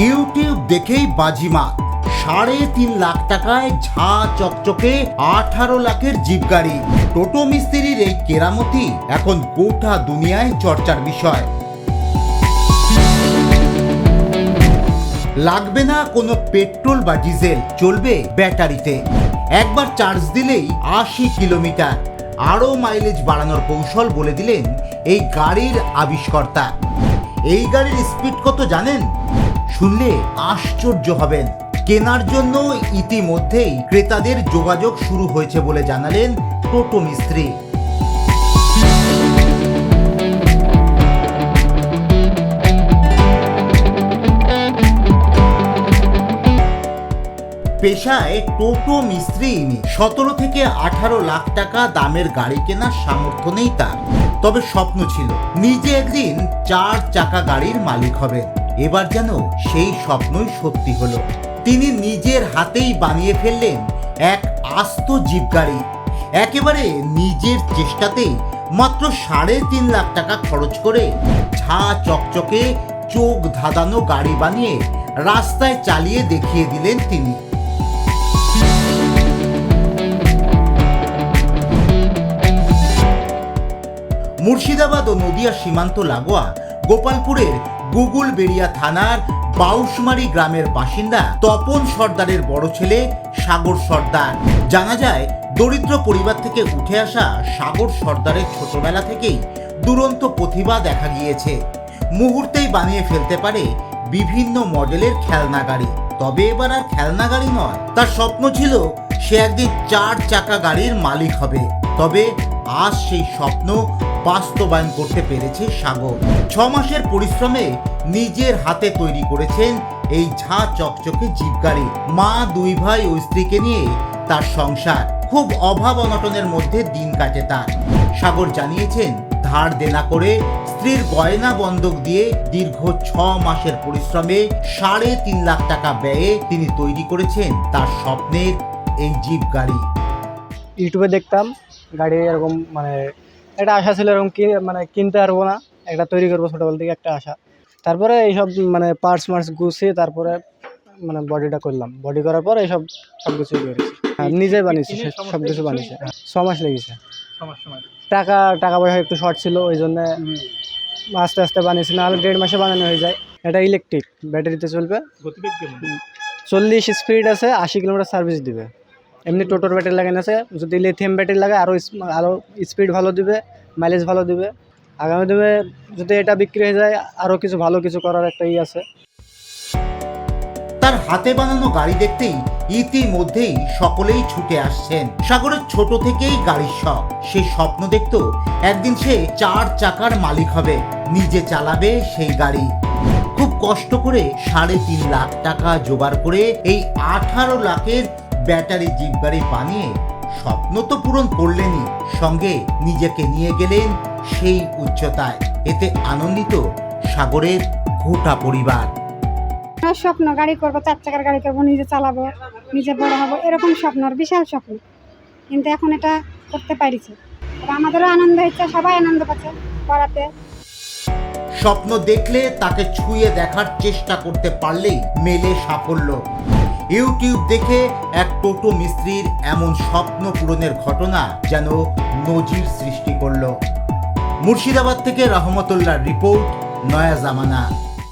YouTube দেখেই বাজিমাত সাড়ে তিন লাখ টাকায় ঝা চকচকে আঠারো লাখের জিপ গাড়ি। টোটো মিস্ত্রির এই কেরামতি এখন গোটা দুনিয়ায় চর্চার বিষয়। লাগবে না কোনো পেট্রোল বা ডিজেল, চলবে ব্যাটারিতে। একবার চার্জ দিলেই আশি কিলোমিটার। আরও মাইলেজ বাড়ানোর কৌশল বলে দিলেন এই গাড়ির আবিষ্কর্তা। এই গাড়ির স্পিড কত জানেন? শুনলে আশ্চর্য হবেন। কেনার জন্য ইতিমধ্যেই ক্রেতাদের যোগাযোগ শুরু হয়েছে বলে জানালেন টোটো মিস্ত্রি। পেশায় টোটো মিস্ত্রি ইনি। সতেরো থেকে আঠারো লাখ টাকা দামের গাড়ি কেনার সামর্থ্য নেই তার। তবে স্বপ্ন ছিল, নিজে একদিন চার চাকা গাড়ির মালিক হবেন। এবার যেন সেই স্বপ্নই সত্যি হলো। তিনি নিজের হাতেই বানিয়ে ফেললেন এক আস্ত জিপ গাড়ি। একেবারে নিজের চেষ্টাতেই মাত্র সাড়ে তিন লাখ টাকা খরচ করে ঝা চকচকে চোখ ধাঁধানো গাড়ি বানিয়ে রাস্তায় চালিয়ে দেখিয়ে দিলেন তিনি। মুর্শিদাবাদ ও নদিয়া সীমান্ত লাগোয়া গোপালপুরের গুগুল বেড়িয়া থানার বাউসমারি গ্রামের বাসিন্দা তপন সর্দারের বড় ছেলে সাগর সর্দার। জানা যায়, দরিদ্র পরিবার থেকে উঠে আসা সাগর সর্দারের ছোটবেলা থেকেই দুরন্ত প্রতিভা দেখা গিয়েছে। মুহূর্তেই বানিয়ে ফেলতে পারে বিভিন্ন মডেলের খেলনা গাড়ি। তবে এবার আর খেলনা গাড়ি নয়। তার স্বপ্ন ছিল সে একদিন চার চাকা গাড়ির মালিক হবে। তবে আজ সেই স্বপ্ন বাস্তবায়ন করতে পেরেছে সাগর। ছ মাসের পরিশ্রমে নিজের হাতে তৈরি করেছেন এই ঝা চকচকে জিপ গাড়ি। মা, দুই ভাই ও স্ত্রীকে নিয়ে তার সংসার খুব অভাব অনটনের মধ্যে দিন কাটে তার। সাগর জানিয়েছেন, ধার দেনা করে স্ত্রীর গয়না বন্ধক দিয়ে দীর্ঘ ছ মাসের পরিশ্রমে সাড়ে তিন লাখ টাকা ব্যয়ে তিনি তৈরি করেছেন তার স্বপ্নের এই জিপ গাড়ি। ইউটিউবে দেখতাম গাড়ি এরকম মানে একটা আশা ছিল এরকম কি মানে কিনতে পারব না একটা তৈরি করব ছোটোবেলা থেকে একটা আশা। তারপরে এইসব মানে পার্টস মার্টস গুছিয়ে তারপরে মানে বডিটা করলাম। বডি করার পর এইসব সব কিছু করেছি হ্যাঁ, নিজে বানিয়েছি সব কিছু বানিয়েছে। হ্যাঁ, ছ মাস লেগেছে। টাকা টাকা পয়সা একটু শর্ট ছিল ওই জন্য আস্তে আস্তে বানিয়েছি নাহলে দেড় মাসে বানানো হয়ে যায়। এটা ইলেকট্রিক ব্যাটারিতে চলবে। চল্লিশ স্পিড আছে আশি কিলোমিটার সার্ভিস দিবে। এমনি টোটোর ব্যাটারি লাগানো আছে। যদি লিথিয়াম ব্যাটারি লাগে আরও আরও স্পিড ভালো দিবে মাইলেজ ভালো দিবে। আগামী দিনে যদি এটা বিক্রি হয়ে যায় আরও কিছু ভালো কিছু করার একটা ই আছে। তার হাতে বানানো গাড়ি দেখতেই ইতিমধ্যেই সকলেই ছুটে আসছেন। সাগরের ছোট থেকেই গাড়ির শখ। সে স্বপ্ন দেখত একদিন সে চার চাকার মালিক হবে। নিজে চালাবে সেই গাড়ি। খুব কষ্ট করে সাড়ে তিন লাখ টাকা জোগাড় করে এই আঠারো লাখের ব্যাটারি জিপ গাড়ি বানিয়ে স্বপ্ন তো পূরণ করলেনই সঙ্গে নিজেকে নিয়ে গেলেন সেই উচ্চতায়। এতে আনন্দিত সাগরের গোটা পরিবার। আমার স্বপ্ন গাড়ি করব চার চাকার গাড়ি করব নিজে চালাবো নিজে বড় হব এরকম স্বপ্ন বিশাল স্বপ্ন। কিন্তু এখন এটা করতে পারিছে। আমাদেরও আনন্দ হচ্ছে সবাই আনন্দ পাচ্ছে করাতে। স্বপ্ন দেখলে তাকে ছুঁয়ে দেখার চেষ্টা করতে পারলেই মেলে সাফল্য। ইউটিউব দেখে এক টোটো মিস্ত্রির এমন স্বপ্ন পূরণের ঘটনা যেন নজির সৃষ্টি করল। মুর্শিদাবাদ থেকে রহমতুল্লাহ রিপোর্ট, নয়া জামানা।